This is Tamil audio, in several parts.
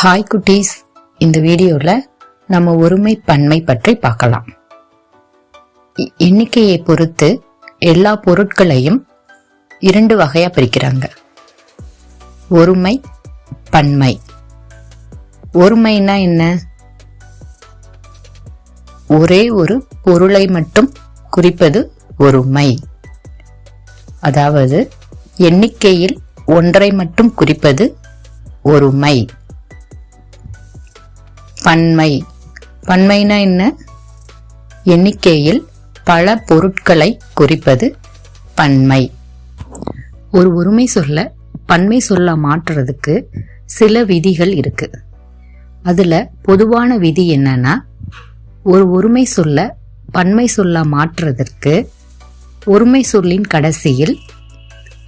ஹாய் குட்டீஸ். இந்த வீடியோவில் நம்ம ஒருமை பன்மை பற்றி பார்க்கலாம். எண்ணிக்கையை பொறுத்து எல்லா பொருட்களையும் இரண்டு வகையாக பிரிக்கிறாங்க. ஒருமை பன்மை. ஒருமைனா என்ன? ஒரே ஒரு பொருளை மட்டும் குறிப்பது ஒருமை. அதாவது எண்ணிக்கையில் ஒன்றை மட்டும் குறிப்பது ஒருமை. பன்மை. பன்மைனா என்ன? எண்ணிக்கையில் பல பொருட்களை குறிப்பது பன்மை. ஒரு ஒருமை சொல்ல பன்மை சொல்ல மாற்றுறதுக்கு சில விதிகள் இருக்கு. அதுல பொதுவான விதி என்னன்னா ஒரு ஒருமை சொல்ல பன்மை சொல்ல மாற்றுறதற்கு ஒருமை சொல்லின் கடைசியில்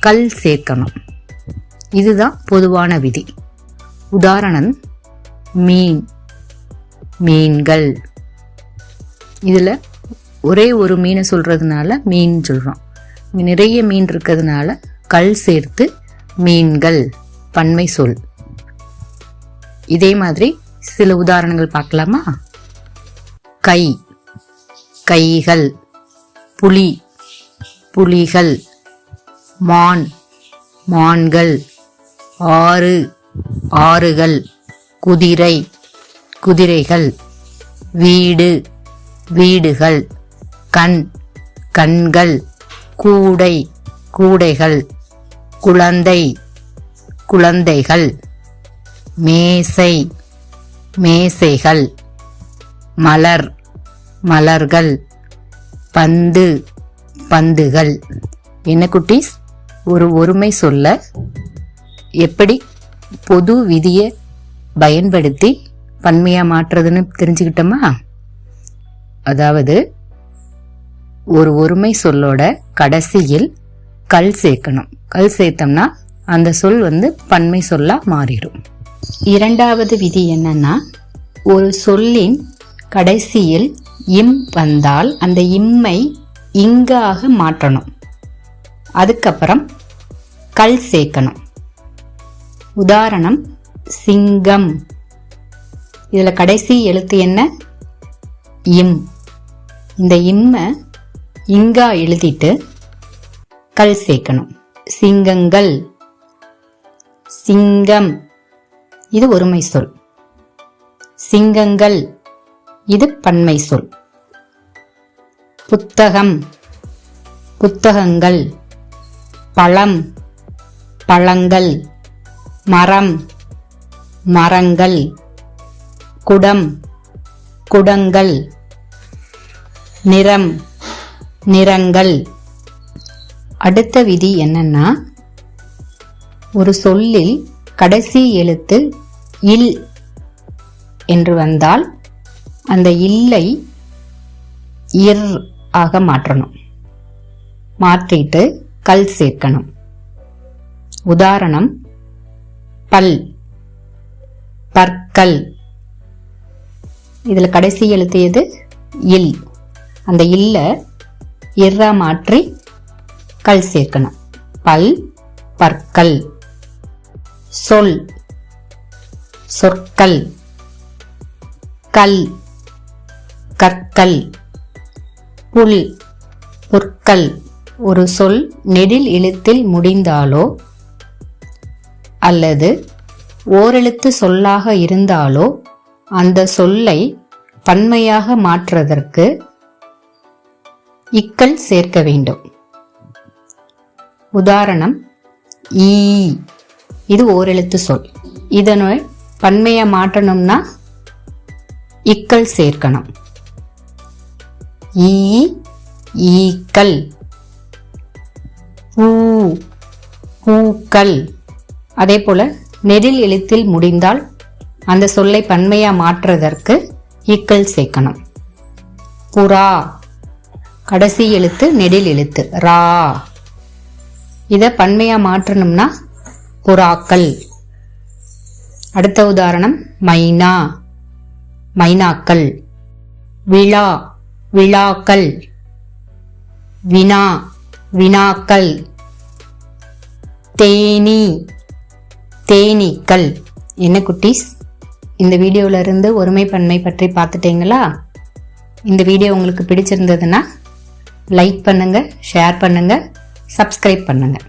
கல் சேர்க்கணும். இதுதான் பொதுவான விதி. உதாரணம் மீன். மீன்கள். இதில் ஒரே ஒரு மீனை சொல்கிறதுனால மீன் சொல்கிறோம் நிறைய மீன் இருக்கிறதுனால கல் சேர்த்து மீன்கள் பன்மை சொல். இதே மாதிரி சில உதாரணங்கள் பார்க்கலாமா? கை கைகள் புலி புலிகள் மான் மான்கள் ஆறு ஆறுகள் குதிரை. குதிரைகள் வீடு வீடுகள் கண் கண்கள் கூடை கூடைகள் குழந்தை குழந்தைகள் மேசை மேசைகள் மலர் மலர்கள் பந்து பந்துகள். என்ன குட்டீஸ்? ஒரு ஒருமை சொல்ல எப்படி பொது விதியை பயன்படுத்தி பன்மையாக மாற்றுறதுன்னு தெரிஞ்சுக்கிட்டோமா? அதாவது ஒரு ஒருமை சொல்லோட கடைசியில் கல் சேர்க்கணும். கல் சேர்த்தோம்னா அந்த சொல் வந்து பன்மை சொல்லா மாறிடும். இரண்டாவது விதி என்னன்னா ஒரு சொல்லின் கடைசியில் இம் வந்தால் அந்த இம்மை இங்காக மாற்றணும். அதுக்கப்புறம் கல் சேர்க்கணும். உதாரணம் சிங்கம். இதில் கடைசி எழுத்து என்ன? இம். இந்த இம்மை இங்கா எழுதிட்டு கல் சேர்க்கணும். சிங்கங்கள். சிங்கம். இது ஒருமை சொல். சிங்கங்கள். இது பன்மை சொல். புத்தகம். புத்தகங்கள். பழம். பழங்கள். மரம். மரங்கள். குடம் குடங்கள் நிறம் நிறங்கள். அடுத்த விதி என்னன்னா ஒரு சொல்லில் கடைசி எழுத்து இல் என்று வந்தால் அந்த இல்லை இர் ஆக மாற்றணும். மாற்றிட்டு கல் சேர்க்கணும். உதாரணம் பல் பற்கள். இதில் கடைசி எழுத்து எது? இல். அந்த இல்ல இர்ரா மாற்றி கல் சேர்க்கணும். பல் பற்கள். சொல் சொற்கள். கல் கற்கள். புல் புற்கள். ஒரு சொல் நெடில் எழுத்தில் முடிந்தாலோ அல்லது ஓரெழுத்து சொல்லாக இருந்தாலோ அந்த சொல்லை பன்மையாக மாற்றுவதற்கு இக்கல் சேர்க்க வேண்டும். உதாரணம் ஈ. இது ஓரெழுத்து சொல். இதனை பன்மையை மாற்றணும்னா இக்கல் சேர்க்கணும். ஈ ஈக்கள் பூ பூக்கள் அதே போல நெடில் எழுத்தில் முடிந்தால் அந்த சொல்லை பன்மையா மாற்றுவதற்கு இக்கல் சேர்க்கணும். புறா கடைசி எழுத்து நெடில் எழுத்து ரா. இதை பன்மையா மாற்றணும்னா புறாக்கள். அடுத்த உதாரணம் மைனா மைனாக்கள். விழா விழாக்கள். வினா வினாக்கள். தேனீ தேனீக்கள். என்ன குட்டீஸ்? இந்த வீடியோவில் இருந்து ஒருமை பன்மை பற்றி பார்த்துட்டீங்களா? இந்த வீடியோ உங்களுக்கு பிடிச்சிருந்ததுன்னா லைக் பண்ணுங்கள் ஷேர் பண்ணுங்கள் சப்ஸ்கிரைப் பண்ணுங்கள்